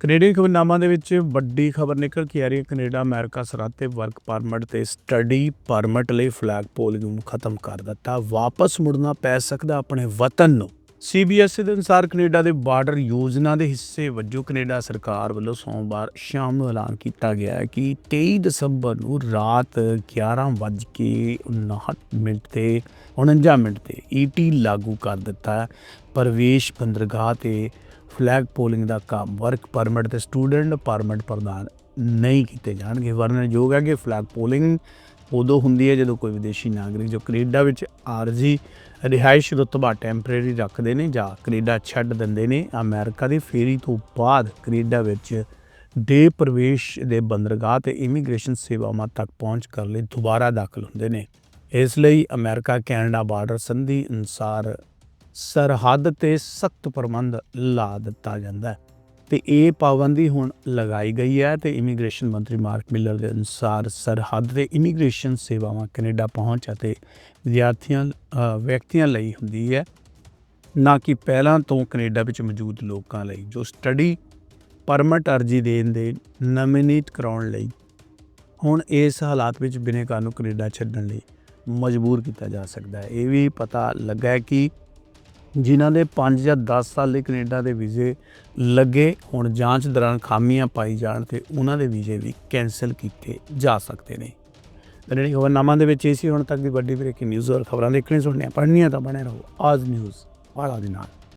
Canadian ਖਬਰਨਾਮਾ ਦੇ ਵਿੱਚ ਵੱਡੀ ਖਬਰ ਨਿਕਲ ਕੇ ਆ ਰਹੀ ਹੈ। ਕੈਨੇਡਾ, ਅਮਰੀਕਾ ਸਰਹੱਦ ਤੇ ਵਰਕ ਪਰਮਿਟ ਤੇ ਸਟੱਡੀ ਪਰਮਿਟ ਲਈ ਫਲੈਗ ਪੋਲਿੰਗ ਨੂੰ ਖਤਮ ਕਰ ਦਿੱਤਾ। ਵਾਪਸ ਮੁੜਨਾ ਪੈ ਸਕਦਾ ਆਪਣੇ ਵਤਨ ਨੂੰ। ਸੀਬੀਐਸਈ ਦੇ ਅਨੁਸਾਰ ਕੈਨੇਡਾ ਦੇ ਬਾਰਡਰ ਯੋਜਨਾ ਦੇ ਹਿੱਸੇ ਵਜੋਂ ਕੈਨੇਡਾ ਸਰਕਾਰ ਵੱਲੋਂ ਸੋਮਵਾਰ ਸ਼ਾਮ ਨੂੰ ਐਲਾਨ ਕੀਤਾ ਗਿਆ ਹੈ ਕਿ 23 ਦਸੰਬਰ ਨੂੰ ਰਾਤ 11:59 ਮਿੰਟ ਤੇ 49 ਮਿੰਟ ਤੇ ਈਟੀ ਲਾਗੂ ਕਰ ਦਿੱਤਾ ਪ੍ਰਵੇਸ਼ ਬੰਦਰਗਾਹ ਤੇ ਫਲੈਗ ਪੋਲਿੰਗ ਦਾ ਕੰਮ ਵਰਕ ਪਰਮਿਟ ਤੇ ਸਟੂਡੈਂਟ ਪਰਮਿਟ ਪ੍ਰਦਾਨ ਨਹੀਂ ਕੀਤੇ ਜਾਣਗੇ। ਵਰਣਨਯੋਗ ਹੈ ਕਿ ਫਲੈਗ ਪੋਲਿੰਗ ਉਦੋਂ ਹੁੰਦੀ ਹੈ ਜਦੋਂ ਕੋਈ ਵਿਦੇਸ਼ੀ ਨਾਗਰਿਕ ਜੋ ਕੈਨੇਡਾ ਵਿੱਚ ਆਰਜ਼ੀ, ਰਿਹਾਇਸ਼ ਰੁਤਬਾ ਟੈਂਪਰੇਰੀ ਰੱਖਦੇ ਨੇ ਜਾਂ ਕੈਨੇਡਾ ਛੱਡ ਦਿੰਦੇ ਨੇ, ਅਮਰੀਕਾ ਦੀ ਫੇਰੀ ਤੋਂ ਬਾਅਦ ਕੈਨੇਡਾ ਵਿੱਚ ਦੇ ਪ੍ਰਵੇਸ਼ ਦੇ ਬੰਦਰਗਾਹ ਤੇ ਇਮੀਗ੍ਰੇਸ਼ਨ ਸੇਵਾਵਾਂ ਤੱਕ ਪਹੁੰਚ ਕਰਨ ਲਈ ਦੁਬਾਰਾ ਦਾਖਲ ਹੁੰਦੇ ਨੇ। ਇਸ ਲਈ ਅਮਰੀਕਾ ਕੈਨੇਡਾ ਬਾਰਡਰ ਸੰਧੀ ਅਨੁਸਾਰ ਸਰਹੱਦ ਤੇ ਸਖਤ ਪ੍ਰਬੰਧ ਲਾ ਦਿੱਤਾ ਜਾਂਦਾ ਹੈ। ਤੇ ਇਹ ਪਾਬੰਦੀ ਹੁਣ ਲਗਾਈ ਗਈ ਹੈ ਤੇ ਇਮੀਗ੍ਰੇਸ਼ਨ ਮੰਤਰੀ ਮਾਰਕ ਮਿਲਰ ਦੇ ਅਨੁਸਾਰ ਸਰਹੱਦ ਤੇ ਇਮੀਗ੍ਰੇਸ਼ਨ ਸੇਵਾਵਾਂ ਕੈਨੇਡਾ ਪਹੁੰਚ ਅਤੇ ਵਿਦਿਆਰਥੀਆਂ ਵਿਅਕਤੀਆਂ ਲਈ ਹੁੰਦੀ ਹੈ। ਨਾ ਕਿ ਪਹਿਲਾਂ ਤੋਂ ਕੈਨੇਡਾ ਵਿੱਚ ਮੌਜੂਦ ਲੋਕਾਂ ਲਈ, ਜੋ ਸਟੱਡੀ, ਪਰਮਿਟ ਅਰਜੀ ਦੇਣ ਦੇ ਨਮੀਨੇਟ ਕਰਾਉਣ ਲਈ ਹੁਣ ਇਸ ਹਾਲਾਤ ਵਿੱਚ ਬਿਨੇਕਾਰ ਨੂੰ ਕੈਨੇਡਾ ਛੱਡਣ ਲਈ ਮਜਬੂਰ ਕੀਤਾ ਜਾ ਸਕਦਾ ਹੈ। ਇਹ ਵੀ ਪਤਾ ਲੱਗਾ ਹੈ ਕਿ ਜਿਨ੍ਹਾਂ ਦੇ 5 ਜਾਂ 10 ਸਾਲ ਲਈ ਕੈਨੇਡਾ ਦੇ ਵੀਜ਼ੇ ਲੱਗੇ, ਹੁਣ ਜਾਂਚ ਦੌਰਾਨ ਖਾਮੀਆਂ ਪਾਈ ਜਾਣ ਤੇ ਉਹਨਾਂ ਦੇ ਵੀਜ਼ੇ ਵੀ ਕੈਨਸਲ ਕੀਤੇ ਜਾ ਸਕਦੇ ਨੇ। ਜਿਹੜੀ ਖਬਰਨਾਮਾ ਦੇ ਵਿੱਚ ਇਹ ਸੀ, ਹੁਣ ਤੱਕ ਦੀ ਵੱਡੀ ਬ੍ਰੇਕਿੰਗ ਨਿਊਜ਼ ਔਰ ਖਬਰਾਂ ਦੇਖਣੀ ਸੁਣਨੀਆਂ ਪੜ੍ਹਨੀਆਂ ਤਾਂ ਬਣੇ ਰਹੋ। ਆਜ ਨਿਊਜ਼ ਵਾਲਾ ਦੇ ਨਾਲ